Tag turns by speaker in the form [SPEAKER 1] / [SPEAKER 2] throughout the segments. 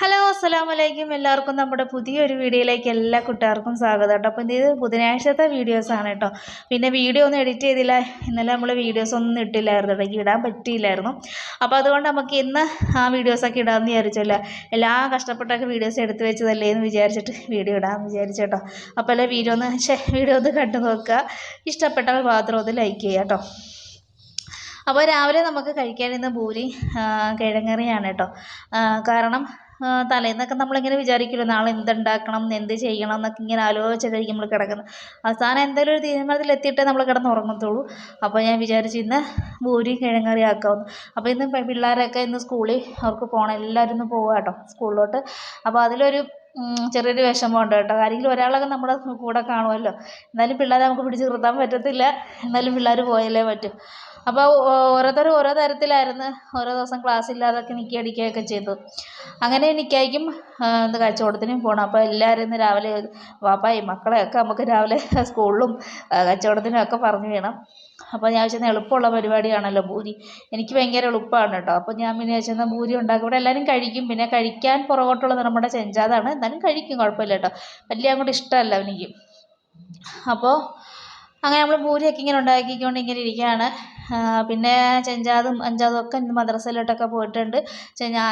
[SPEAKER 1] Hello അസ്സലാമു വലൈക്കും എല്ലാവർക്കും നമ്മുടെ പുതിയൊരു വീഡിയോയിലേക്ക് എല്ലാ കുട്ടികാർക്കും സ്വാഗതം കേട്ടോ. അപ്പോൾ ഇത് ബുധനാഴ്ചത്തെ വീഡിയോസാണ് കേട്ടോ. പിന്നെ വീഡിയോ ഒന്നും എഡിറ്റ് ചെയ്തില്ല. ഇന്നലെ നമ്മൾ വീഡിയോസ് ഒന്നും ഇട്ടില്ലായിരുന്നു കേട്ടോ. ഇടാൻ പറ്റിയില്ലായിരുന്നു. അപ്പോൾ അതുകൊണ്ട് നമുക്ക് ഇന്ന് ആ വീഡിയോസൊക്കെ ഇടാമെന്ന് വിചാരിച്ചല്ലോ? എല്ലാ കഷ്ടപ്പെട്ടൊക്കെ വീഡിയോസ് എടുത്ത് വെച്ചതല്ലേ എന്ന് വിചാരിച്ചിട്ട് വീഡിയോ ഇടാമെന്ന് വിചാരിച്ചു കേട്ടോ. അപ്പോൾ അല്ലെ വീഡിയോ ഒന്ന് വീഡിയോ ഒന്ന് കണ്ടു നോക്കുക. ഇഷ്ടപ്പെട്ടവർ മാത്രം ഒന്ന് ലൈക്ക് ചെയ്യുക കേട്ടോ. അപ്പോൾ രാവിലെ നമുക്ക് കഴിക്കാനിരുന്ന പൂരി ആ, കിഴങ്ങറിയാണ് കേട്ടോ. കാരണം തലേന്നൊക്കെ നമ്മളിങ്ങനെ വിചാരിക്കുമല്ലോ നാളെ എന്തുണ്ടാക്കണം എന്ത് ചെയ്യണം എന്നൊക്കെ ഇങ്ങനെ ആലോചിച്ചിട്ടായിരിക്കും നമ്മൾ കിടക്കുന്നത് അവസാനം എന്തെങ്കിലും ഒരു തീരുമാനത്തിൽ എത്തിയിട്ടേ നമ്മൾ കിടന്ന് ഉറങ്ങത്തുള്ളൂ. അപ്പോൾ ഞാൻ വിചാരിച്ചു ഇന്ന് പൂരി കിഴങ്ങറി ആക്കാമെന്ന് അപ്പോൾ ഇന്ന് പിള്ളേരൊക്കെ ഇന്ന് സ്കൂളിൽ അവർക്ക് പോകണം എല്ലാവരും ഇന്ന് പോവുക കേട്ടോ സ്കൂളിലോട്ട്. അപ്പോൾ അതിലൊരു ചെറിയൊരു ചെറിയൊരു വിഷമമുണ്ട് കേട്ടോ. ആരെങ്കിലും ഒരാളൊക്കെ നമ്മുടെ കൂടെ കാണുമല്ലോ. എന്നാലും പിള്ളേരെ നമുക്ക് പിടിച്ച് നിർത്താൻ പറ്റത്തില്ല. എന്നാലും പിള്ളേർ പോയാലേ പറ്റൂ. അപ്പോൾ ഓരോരുത്തർ ഓരോ തരത്തിലായിരുന്നു. ഓരോ ദിവസം ക്ലാസ് ഇല്ലാതൊക്കെ നിൽക്കി അടിക്കുകയൊക്കെ ചെയ്തു. അങ്ങനെ നിൽക്കായിരിക്കും എന്ത് കച്ചവടത്തിനും പോകണം അപ്പോൾ എല്ലാവരും ഇന്ന് രാവിലെ വാപ്പായി മക്കളെയൊക്കെ നമുക്ക് രാവിലെ സ്കൂളിലും കച്ചവടത്തിനും ഒക്കെ പറഞ്ഞു വേണം അപ്പോൾ ഞാൻ വെച്ചാൽ എളുപ്പമുള്ള പരിപാടിയാണല്ലോ ഭൂരി. എനിക്ക് ഭയങ്കര എളുപ്പമാണ് കേട്ടോ. അപ്പോൾ ഞാൻ പിന്നെ വെച്ചാൽ ഭൂരി ഉണ്ടാക്കും. ഇവിടെ എല്ലാവരും കഴിക്കും. പിന്നെ കഴിക്കാൻ പുറകോട്ടുള്ളത് നമ്മുടെ ചെഞ്ചാതാണ്. എന്നാലും കഴിക്കും കുഴപ്പമില്ല കേട്ടോ. വലിയ അങ്ങോട്ട് ഇഷ്ടമല്ല എനിക്ക്. അപ്പോൾ അങ്ങനെ നമ്മൾ പൂരിയൊക്കെ ഇങ്ങനെ ഉണ്ടാക്കിക്കൊണ്ട് ഇങ്ങനെ ഇരിക്കുകയാണ് പിന്നെ ചെഞ്ചാതും അഞ്ചാതും ഒക്കെ ഇന്ന് മദ്രസയിലോട്ടൊക്കെ പോയിട്ടുണ്ട്.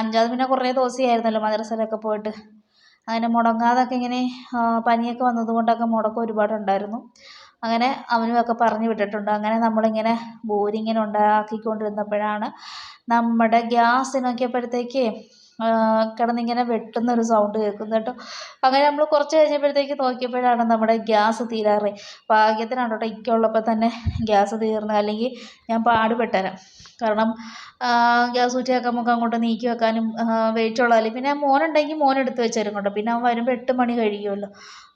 [SPEAKER 1] അഞ്ചാതും പിന്നെ കുറേ ദിവസമായിരുന്നല്ലോ മദ്രസയിലൊക്കെ പോയിട്ട്. അങ്ങനെ മുടങ്ങാതൊക്കെ ഇങ്ങനെ പനിയൊക്കെ വന്നതുകൊണ്ടൊക്കെ മുടക്കം ഒരുപാടുണ്ടായിരുന്നു അങ്ങനെ അവനും ഒക്കെ പറഞ്ഞു വിട്ടിട്ടുണ്ട്. അങ്ങനെ നമ്മളിങ്ങനെ ബോരിങ്ങനെ ഉണ്ടാക്കിക്കൊണ്ടിരുന്നപ്പോഴാണ് നമ്മുടെ ഗ്യാസ് നോക്കിയപ്പോഴത്തേക്ക് കിടന്നിങ്ങനെ വെട്ടുന്ന ഒരു സൗണ്ട് കേൾക്കുന്നു കേട്ടോ. അങ്ങനെ നമ്മൾ കുറച്ച് കഴിഞ്ഞപ്പോഴത്തേക്ക് നോക്കിയപ്പോഴാണ് നമ്മുടെ ഗ്യാസ് തീരാറ് ഭാഗ്യത്തിനാണ് കേട്ടോ ഇക്കുള്ളപ്പോൾ തന്നെ ഗ്യാസ് തീർന്ന്. അല്ലെങ്കിൽ ഞാൻ പാടുപെട്ടേനെ. കാരണം ഗ്യാസ് ഊറ്റിയൊക്കെ നമുക്ക് അങ്ങോട്ട് നീക്കി വെക്കാനും വെയിറ്റ് ഉള്ളതല്ലേ പിന്നെ മോനുണ്ടെങ്കിൽ മോൻ എടുത്ത് വെച്ചേരും കേട്ടോ പിന്നെ അവൻ വരുമ്പോൾ എട്ട് മണി കഴിയുമല്ലോ.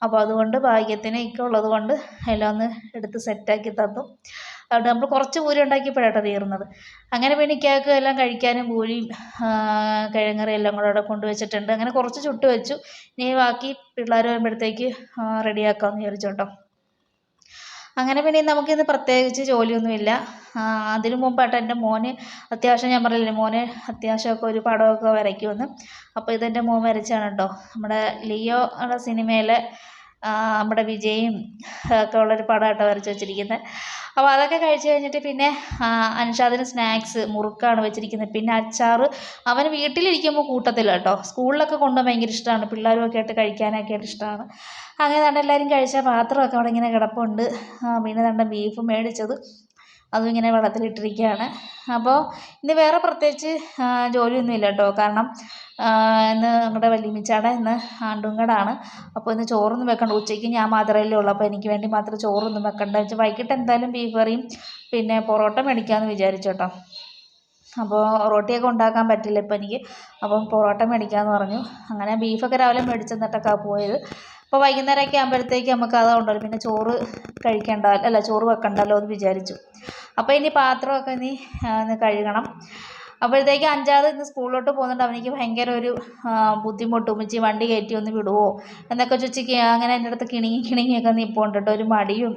[SPEAKER 1] അപ്പോൾ അതുകൊണ്ട് ഭാഗ്യത്തിന് ഇക്കുള്ളത് കൊണ്ട് എല്ലാം ഒന്ന് എടുത്ത് സെറ്റാക്കി തന്നു. അതുകൊണ്ട് നമ്മൾ കുറച്ച് പൂരി ഉണ്ടാക്കിയപ്പോഴാണ് തീർന്നത്. അങ്ങനെ പിന്നെ ഇക്കാക്ക് എല്ലാം കഴിക്കാനും പൂരിയും കിഴങ്ങറി എല്ലാം കൂടെ അവിടെ കൊണ്ടുവച്ചിട്ടുണ്ട്. അങ്ങനെ കുറച്ച് ചുട്ട് വെച്ചു. ഇനി ബാക്കി പിള്ളേർ വരുമ്പോഴത്തേക്ക് റെഡിയാക്കാമെന്ന് വിചാരിച്ചു കേട്ടോ അങ്ങനെ പിന്നെ നമുക്കിന്ന് പ്രത്യേകിച്ച് ജോലിയൊന്നുമില്ല. അതിനു മുമ്പായിട്ട് എന്റെ മോന് അത്യാവശ്യം ഞാൻ പറഞ്ഞില്ലേ മോന് അത്യാവശ്യമൊക്കെ ഒരു പടമൊക്കെ വരയ്ക്കുമെന്ന്. അപ്പോൾ ഇതെന്റെ മോൻ വരച്ചാണ് കേട്ടോ. നമ്മുടെ ലിയോ സിനിമയിലെ നമ്മുടെ വിജയും ഒക്കെ ഉള്ളൊരു പടമായിട്ടാണ് വരച്ച് വെച്ചിരിക്കുന്നത് അപ്പോൾ അതൊക്കെ കഴിച്ച് കഴിഞ്ഞിട്ട് പിന്നെ അൻഷാദിന് സ്നാക്സ് മുറുക്കാണ് വെച്ചിരിക്കുന്നത് പിന്നെ അച്ചാർ അവൻ വീട്ടിലിരിക്കുമ്പോൾ കൂട്ടത്തില്ല കേട്ടോ. സ്കൂളിലൊക്കെ കൊണ്ടുപോകാൻ ഭയങ്കര ഇഷ്ടമാണ് പിള്ളേരും ഒക്കെ ആയിട്ട് കഴിക്കാനൊക്കെ ആയിട്ട് ഇഷ്ടമാണ് അങ്ങനെ കണ്ട് എല്ലാവരും കഴിച്ച പാത്രമൊക്കെ അവിടെ ഇങ്ങനെ കിടപ്പുണ്ട്. പിന്നെ കണ്ട ബീഫ് മേടിച്ചത്. അതും ഇങ്ങനെ വെള്ളത്തിലിട്ടിരിക്കുകയാണ് അപ്പോൾ ഇന്ന് വേറെ പ്രത്യേകിച്ച് ജോലിയൊന്നും ഇല്ല കേട്ടോ കാരണം ഇന്ന് നമ്മുടെ വല്യമ്മച്ചാട ഇന്ന് ആണ്ടുങ്കടാണ്. അപ്പോൾ ഇന്ന് ചോറൊന്നും വെക്കണ്ട. ഉച്ചയ്ക്ക് ഞാൻ മാത്രമല്ലേ ഉള്ളൂ. അപ്പോൾ എനിക്ക് വേണ്ടി മാത്രം ചോറൊന്നും വെക്കണ്ട. വെച്ചാൽ വൈകിട്ട് എന്തായാലും ബീഫ് കറിയും പിന്നെ പൊറോട്ട മേടിക്കാമെന്ന് വിചാരിച്ചു കേട്ടോ അപ്പോൾ റൊട്ടിയൊക്കെ ഉണ്ടാക്കാൻ പറ്റില്ല ഇപ്പോൾ എനിക്ക്. അപ്പം പൊറോട്ട മേടിക്കാമെന്ന് പറഞ്ഞു. അങ്ങനെ ബീഫൊക്കെ രാവിലെ മേടിച്ചെന്നിട്ടൊക്കെ പോയത്. അപ്പോൾ വൈകുന്നേരമൊക്കെ ആകുമ്പോഴത്തേക്ക് നമുക്ക് അത് ഉണ്ടല്ലോ പിന്നെ ചോറ് കഴിക്കണ്ട അല്ല ചോറ് വെക്കണ്ടല്ലോ എന്ന് വിചാരിച്ചു. അപ്പോൾ ഇനി പാത്രമൊക്കെ ഇനി കഴുകണം. അപ്പോഴത്തേക്ക് അഞ്ചാറ് ഇന്ന് സ്കൂളിലോട്ട് പോകുന്നുണ്ട്. അവനിക്ക് ഭയങ്കര ഒരു ബുദ്ധിമുട്ട്. ഉമ്മച്ചി വണ്ടി കയറ്റി ഒന്ന് വിടുവോ? എന്നൊക്കെ ചോദിച്ച് അങ്ങനെ എന്റെ അടുത്ത് കിണിങ്ങി കിണിങ്ങിയൊക്കെ നിൽപ്പുണ്ട് കേട്ടോ. ഒരു മടിയും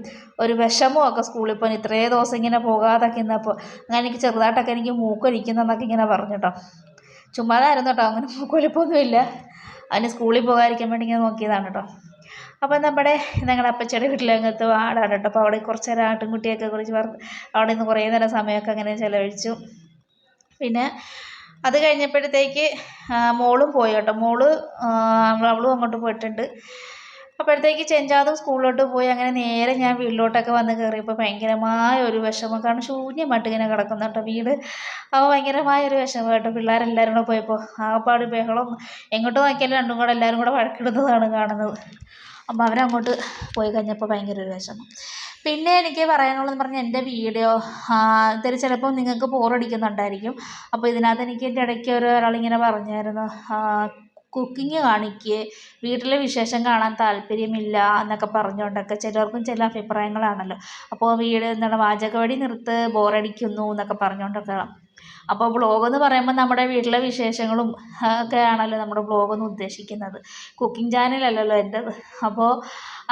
[SPEAKER 1] ഒരു വിഷമവും ഒക്കെ സ്കൂളിൽ പോകാൻ ഇത്രേ ദിവസം ഇങ്ങനെ പോകാതൊക്കെ ഇന്നപ്പോൾ അങ്ങനെ എനിക്ക് ചെറുതായിട്ടൊക്കെ എനിക്ക് മൂക്കൊലിക്കുന്നതെന്നൊക്കെ ഇങ്ങനെ പറഞ്ഞു കേട്ടോ. ചുമ്മാതായിരുന്നു കേട്ടോ. അങ്ങനെ മൂക്കൊലിപ്പൊന്നുമില്ല. അവന് സ്കൂളിൽ പോകാതിരിക്കാൻ വേണ്ടി ഇങ്ങനെ നോക്കിയതാണ് കേട്ടോ അപ്പം നമ്മുടെ ഞങ്ങളുടെ അപ്പച്ചയുടെ വീട്ടിലങ്ങത്ത് ആടാണ് കേട്ടോ അപ്പോൾ അവിടെ കുറച്ച് നേരം ആട്ടിൻകുട്ടിയൊക്കെ കുറിച്ച് പറഞ്ഞ് അവിടെ നിന്ന് കുറേ നേരം സമയമൊക്കെ അങ്ങനെ ചിലവഴിച്ചു. പിന്നെ അത് കഴിഞ്ഞപ്പോഴത്തേക്ക് മോളും പോയി കേട്ടോ മോൾ അവളും അങ്ങോട്ട് പോയിട്ടുണ്ട്. അപ്പോഴത്തേക്ക് ചെഞ്ചാതും സ്കൂളിലോട്ട് പോയി. അങ്ങനെ നേരെ ഞാൻ വീട്ടിലോട്ടൊക്കെ വന്ന് കയറിയപ്പോൾ ഭയങ്കരമായ ഒരു വിഷമം. കാരണം ശൂന്യമായിട്ട് ഇങ്ങനെ കിടക്കുന്നു വീട്. അപ്പോൾ ഭയങ്കരമായ ഒരു വിഷമം കേട്ടോ. പിള്ളേരെല്ലാവരും കൂടെ പോയപ്പോൾ ആകപ്പാട് ബഹളം. എങ്ങോട്ട് നോക്കിയാലും രണ്ടും കൂടെ എല്ലാവരും കൂടെ വഴക്കിടുന്നതാണ് കാണുന്നത്. അപ്പോൾ അവരങ്ങോട്ട് പോയി കഴിഞ്ഞപ്പോൾ ഭയങ്കര ഒരു വിഷമം. പിന്നെ എനിക്ക് പറയാനുള്ളതെന്ന് പറഞ്ഞാൽ എന്റെ വീഡിയോ ഇതിൽ ചിലപ്പോൾ നിങ്ങൾക്ക് ബോറടിക്കുന്നുണ്ടായിരിക്കും അപ്പോൾ ഇതിനകത്ത് എനിക്ക് എന്റെ ഇടയ്ക്ക് ഒരു ഒരാളിങ്ങനെ പറഞ്ഞായിരുന്നു കുക്കിംഗ് കാണിക്ക്. വീട്ടിലെ വിശേഷം കാണാൻ താല്പര്യമില്ല എന്നൊക്കെ പറഞ്ഞുകൊണ്ടൊക്കെ ചിലർക്കും ചില അഭിപ്രായങ്ങളാണല്ലോ. അപ്പോൾ വീട് എന്താണ് വാചകവടി നിർത്ത് ബോറടിക്കുന്നു എന്നൊക്കെ പറഞ്ഞുകൊണ്ടൊക്കെ അപ്പോൾ ബ്ലോഗ് എന്ന് പറയുമ്പോൾ നമ്മുടെ വീട്ടിലെ വിശേഷങ്ങളും ഒക്കെ ആണല്ലോ നമ്മുടെ ബ്ലോഗ് എന്ന് ഉദ്ദേശിക്കുന്നത്. കുക്കിംഗ് ചാനലല്ലല്ലോ എന്റെത് അപ്പോൾ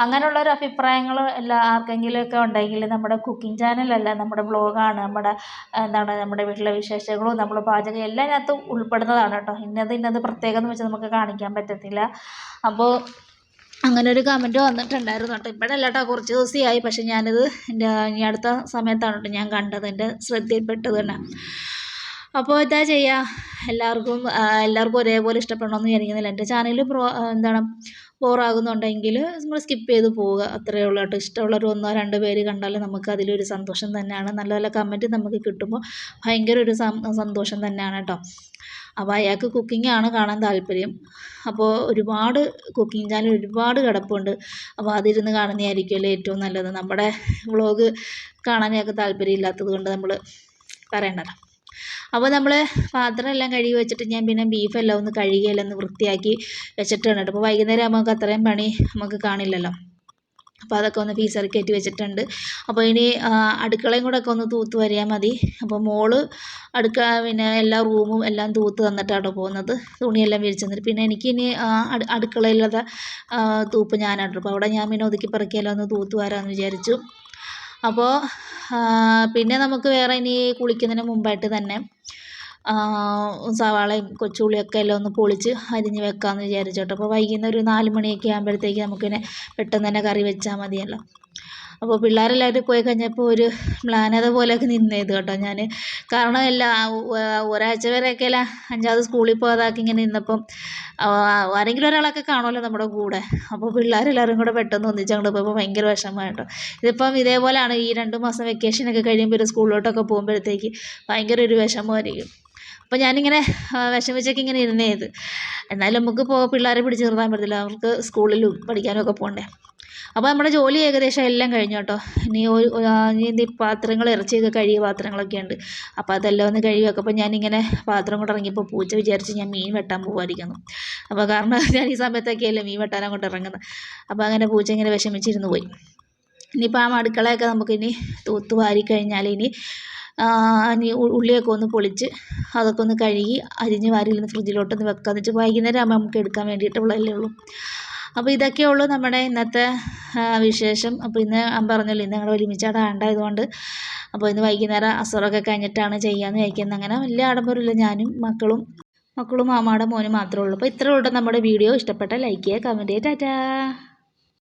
[SPEAKER 1] അങ്ങനെയുള്ളൊരു അഭിപ്രായങ്ങൾ എല്ലാ ആർക്കെങ്കിലുമൊക്കെ ഉണ്ടെങ്കിൽ നമ്മുടെ കുക്കിംഗ് ചാനലല്ല നമ്മുടെ ബ്ലോഗാണ് നമ്മുടെ എന്താണ് നമ്മുടെ വീട്ടിലെ വിശേഷങ്ങളും നമ്മൾ പാചകം എല്ലാം ഇതിനകത്ത് ഉൾപ്പെടുന്നതാണ് കേട്ടോ. ഇന്നത് ഇന്നത് പ്രത്യേകം എന്ന് വെച്ചാൽ നമുക്ക് കാണിക്കാൻ പറ്റത്തില്ല. അപ്പോൾ അങ്ങനെ ഒരു കമന്റ് വന്നിട്ടുണ്ടായിരുന്നു കേട്ടോ. ഇപ്പോഴല്ല കേട്ടോ കുറച്ച് ദിവസമായി പക്ഷേ ഞാനിത് എന്റെ ഈ അടുത്ത സമയത്താണ് കേട്ടോ ഞാൻ കണ്ടത് എന്റെ ശ്രദ്ധയിൽപ്പെട്ടത് തന്നെ. അപ്പോൾ എന്താ ചെയ്യുക എല്ലാവർക്കും എല്ലാവർക്കും ഒരേപോലെ ഇഷ്ടപ്പെടണമെന്ന് വിചാരിക്കുന്നില്ല. എന്റെ ചാനൽ പ്രോ എന്താണ് ബോറാകുന്നുണ്ടെങ്കിൽ നമ്മൾ സ്കിപ്പ് ചെയ്ത് പോവുക. അത്രയേ ഉള്ളൂ കേട്ടോ. ഇഷ്ടമുള്ളവർ ഒന്നോ രണ്ടോ പേര് കണ്ടാൽ നമുക്ക് അതിലൊരു സന്തോഷം തന്നെയാണ്. നല്ല നല്ല കമന്റ് നമുക്ക് കിട്ടുമ്പോൾ ഭയങ്കര ഒരു സന്തോഷം തന്നെയാണ് കേട്ടോ. അപ്പോൾ അയാൾക്ക് കുക്കിംഗ് ആണ് കാണാൻ താല്പര്യം. അപ്പോൾ ഒരുപാട് കുക്കിംഗ് ചാനൽ ഒരുപാട് കിടപ്പുണ്ട്. അപ്പോൾ അതിരുന്ന് കാണുന്നതായിരിക്കുമല്ലോ ഏറ്റവും നല്ലത്. നമ്മുടെ വ്ളോഗ് കാണാനൊക്കെ താല്പര്യമില്ലാത്തത് കൊണ്ട് നമ്മൾ പറയണ്ടല്ലോ. അപ്പോൾ നമ്മൾ പാത്രം എല്ലാം കഴുകി വെച്ചിട്ട് ഞാൻ പിന്നെ ബീഫെല്ലാം ഒന്ന് കഴുകിയെല്ലാം ഒന്ന് വൃത്തിയാക്കി വെച്ചിട്ടാണ് കേട്ടോ. അപ്പോൾ വൈകുന്നേരം നമുക്ക് അത്രയും പണി നമുക്ക് കാണില്ലല്ലോ. അപ്പോൾ അതൊക്കെ ഒന്ന് ഫീസറി കയറ്റി വെച്ചിട്ടുണ്ട്. അപ്പോൾ ഇനി അടുക്കളയും കൂടെ ഒക്കെ ഒന്ന് തൂത്ത് വരിയാൽ മതി. അപ്പോൾ മോൾ അടുക്കള പിന്നെ എല്ലാ റൂമും എല്ലാം തൂത്ത് തന്നിട്ടാണ് പോകുന്നത്. തുണിയെല്ലാം വിരിച്ചു തന്നിട്ട്. പിന്നെ എനിക്ക് ഇനി അടുക്കളയിലത്തെ തൂപ്പ് ഞാനാണ് അപ്പോൾ അവിടെ ഞാൻ പിന്നെ ഒതുക്കി പറക്കിയെല്ലാം ഒന്ന് തൂത്ത് വരാമെന്ന് വിചാരിച്ചു. അപ്പോൾ പിന്നെ നമുക്ക് വേറെ ഇനി കുളിക്കുന്നതിന് മുമ്പായിട്ട് തന്നെ സവാളയും കൊച്ചുള്ളിയൊക്കെ എല്ലാം ഒന്ന് പൊളിച്ച് അരിഞ്ഞ് വെക്കാമെന്ന് വിചാരിച്ചു കേട്ടോ അപ്പോൾ വൈകുന്നേരം ഒരു നാല് മണിയൊക്കെ ആകുമ്പോഴത്തേക്ക് നമുക്കിനെ പെട്ടെന്ന് തന്നെ കറി വെച്ചാൽ മതിയല്ലോ. അപ്പോൾ പിള്ളേരെല്ലാവരും പോയി കഴിഞ്ഞപ്പോൾ ഒരു മ്ലാനത പോലെയൊക്കെ നിന്നത് കേട്ടോ ഞാൻ. കാരണം എല്ലാം ഒരാഴ്ച വരെയൊക്കെ അല്ല അഞ്ചാമത് സ്കൂളിൽ പോകാതാക്കി ഇങ്ങനെ നിന്നപ്പം ആരെങ്കിലും ഒരാളൊക്കെ കാണുമല്ലോ നമ്മുടെ കൂടെ. അപ്പോൾ പിള്ളേരെല്ലാവരും കൂടെ പെട്ടെന്ന് ഒന്നിച്ചങ്ങോട്ട് പോയപ്പോൾ ഭയങ്കര വിഷമമായി കേട്ടോ. ഇതിപ്പം ഇതേപോലെയാണ് ഈ രണ്ട് മാസം വെക്കേഷനൊക്കെ കഴിയുമ്പോൾ ഒരു സ്കൂളിലോട്ടൊക്കെ പോകുമ്പോഴത്തേക്ക് ഭയങ്കര ഒരു വിഷമമായിരിക്കും. അപ്പോൾ ഞാനിങ്ങനെ വിഷമിച്ചൊക്കെ ഇങ്ങനെ ഇരുന്നേത് എന്നാലും നമുക്ക് ഇപ്പോൾ പിള്ളേരെ പിടിച്ച് നിർത്താൻ പറ്റത്തില്ല. അവർക്ക് സ്കൂളിലും പഠിക്കാനും ഒക്കെ പോകണ്ടേ. അപ്പോൾ നമ്മുടെ ജോലി ഏകദേശം എല്ലാം കഴിഞ്ഞു കേട്ടോ. ഇനി ഇനി പാത്രങ്ങൾ ഇറച്ചിയൊക്കെ കഴുകിയ പാത്രങ്ങളൊക്കെ ഉണ്ട്. അപ്പോൾ അതെല്ലാം ഒന്ന് കഴുകി വെക്കും. അപ്പോൾ ഞാനിങ്ങനെ പാത്രം കൊണ്ട് ഇറങ്ങിയപ്പോൾ പൂച്ച വിചാരിച്ച് ഞാൻ മീൻ വെട്ടാൻ പോകുമായിരിക്കുന്നു അപ്പോൾ കാരണം ഞാൻ ഈ സമയത്തൊക്കെയല്ലേ മീൻ വെട്ടാൻ അങ്ങോട്ട് ഇറങ്ങുന്നത് അപ്പോൾ അങ്ങനെ പൂച്ച ഇങ്ങനെ വിഷമിച്ചിരുന്നു പോയി. ഇനിയിപ്പോൾ ആ അടുക്കളയൊക്കെ നമുക്കിനി തൂത്ത് കഴിഞ്ഞാൽ ഇനി ഇനി ഉള്ളിയൊക്കെ ഒന്ന് പൊളിച്ച് അതൊക്കെ ഒന്ന് കഴുകി അരിഞ്ഞ് വാരി ഒന്ന് ഫ്രിഡ്ജിലോട്ടൊന്ന് വെക്കാന്ന് വെച്ചാൽ വൈകുന്നേരം ആകുമ്പോൾ നമുക്ക് എടുക്കാൻ വേണ്ടിയിട്ടുള്ളതല്ലേ ഉള്ളൂ. അപ്പോൾ ഇതൊക്കെ ഉള്ളൂ നമ്മുടെ ഇന്നത്തെ വിശേഷം. അപ്പോൾ ഇന്ന് ഞാൻ പറഞ്ഞല്ലോ ഇന്ന് ഞങ്ങൾ ഒരുമിച്ചാണ് ആണ്ടായതുകൊണ്ട്. അപ്പോൾ ഇന്ന് വൈകുന്നേരം അസുറൊക്കെ കഴിഞ്ഞിട്ടാണ് ചെയ്യാമെന്ന് വിചാരിക്കുന്നത്. അങ്ങനെ വലിയ ആഡംബരമില്ല ഞാനും മക്കളും മക്കളും മാമാടെ മോനും മാത്രമേ ഉള്ളൂ. അപ്പോൾ ഇത്രേ ഉള്ളൂ നമ്മുടെ വീഡിയോ. ഇഷ്ടപ്പെട്ട ലൈക്ക് ചെയ്യുക കമന്റ് ചെയ്യുക. ടാറ്റാ.